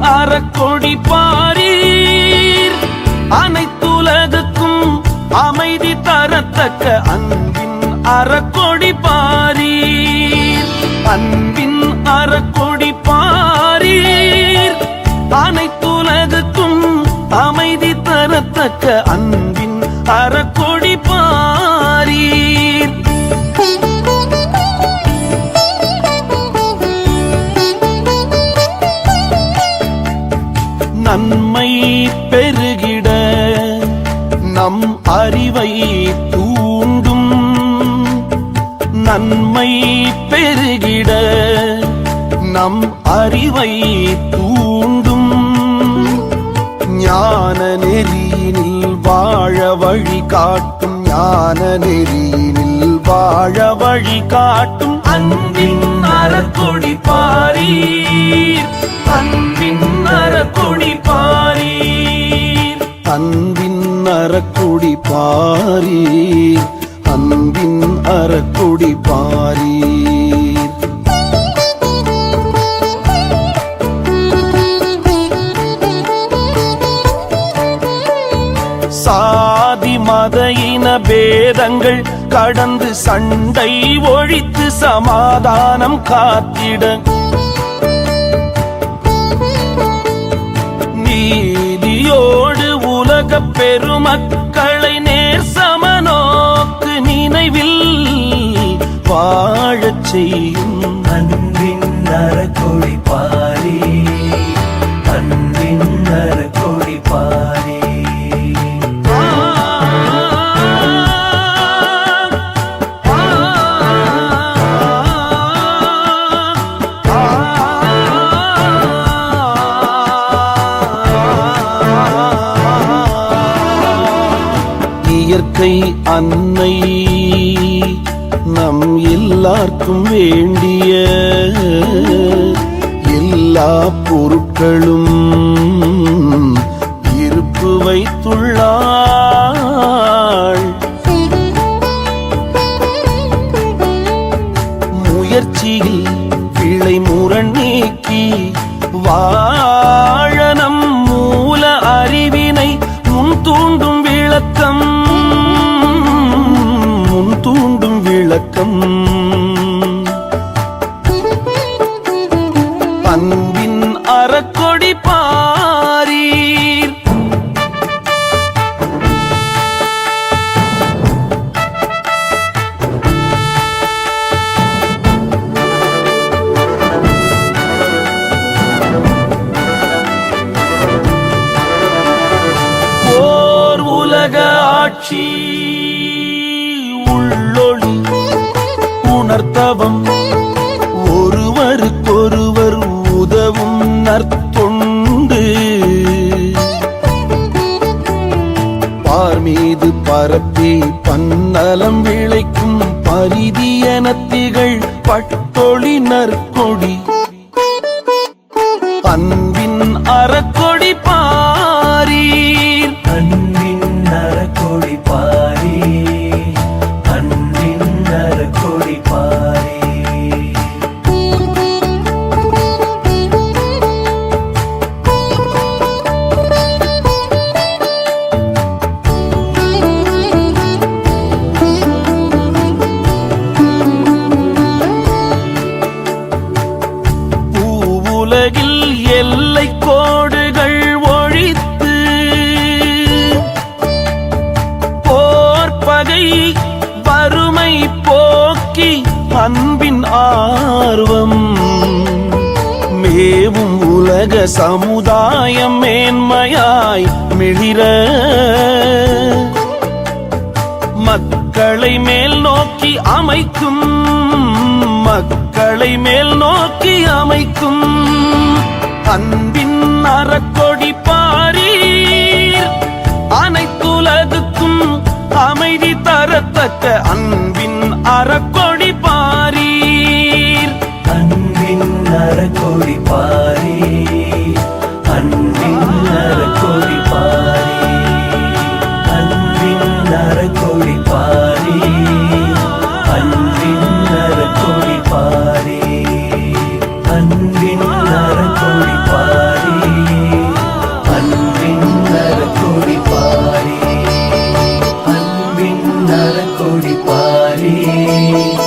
அறக்கொடி பாரீர். அனைத்துலகுக்கும் அமைதி தரத்தக்க அன்பின் அறக்கொடி பாரீர். அன்பின் அறக்கொடி பாரீர். அனைத்துலகுக்கும் அமைதி தரத்தக்க அன்பின் அறக்கொடி பாரீர். நன்மை பெருகிட நம் அறிவை தூண்டும். நன்மை பெருகிட நம் அறிவை தூண்டும். ஞான நெறியினில் வாழ வழி காட்டும். ஞான நெறியினில் வாழ வழி காட்டும். அன்பின் அறக்கொடி பாரீர். அன்பின் அறக்குடி பாரீர். அன்பின் அறக்குடி பாரீர். அன்பின் அறக்குடி பாரீர். சாதி மத இன பேதங்கள் கடந்து சண்டை ஒழித்து சமாதானம் காத்திட நீதியோடு உலக பெருமக்களை நேர் சமநோக்கு நினைவில் வாழச் செய்யும் அன்பின் நரக்கொடி பாரி. அன்பின் அன்னை நம் எல்லாருக்கும் வேண்டிய எல்லா பொருட்களும் இருப்பு வைத்துள்ளாள். முயற்சியில் பிழை முரண் நீக்கி வா வணக்கம். அன்பின் அறக்கொடி பாரீர். போர் உலக ஆட்சி. தவம் ஒருவருக்கொருவர் உதவும் நற்தொண்டு. பார் மீது பரப்பி பன்னலம் விளைக்கும் பரிதியனத்திகள் பட்டொளி நற்கொடி. அன்பின் அறக்கொடி உலகில் எல்லை கோடுகள் ஒழித்து போர் பகை வறுமை போக்கி அன்பின் ஆர்வம் மேவும் உலக சமுதாயம் மேன்மையாய் மிளிர மக்களை மேல் நோக்கி அமைக்கும் மக்களை மேல் நோக்கி அமைக்கும் அன்பின் அறக்கொடி பாரீர். அனைத்துலகுக்கும் அமைதி தரத்தக்க அன்பின் அறக்கொடி பாரீர். அன்பின் அறக்கொடி பாரி அன்பின் அறக்கொடி பாரி அன்பின் அறக்கொடி பாரி அன்பின் நரக்கொடி பாரி அன்பின் me pare.